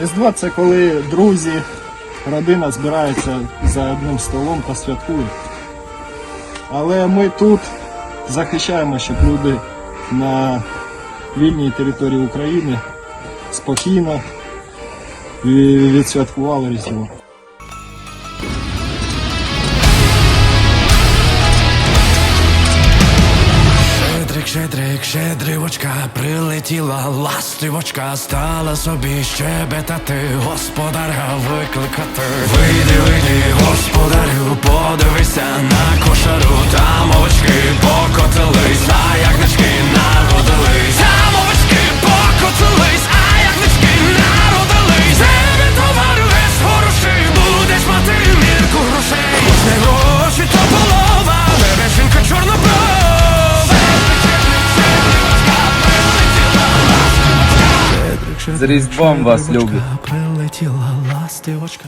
Різдво це коли друзі, родина збирається за одним столом та святкують. Але ми тут захищаємо, щоб люди на вільній території України спокійно відсвяткували Різдво. Щедрик, щедрик, щедривочка, прилетіла ластивочка, стала собі щебетати, господаря викликати. Вийди, вийди, господарю, подивися на кошару, там овочки З Різдвом вас люблю. Прилетіла ластивочка.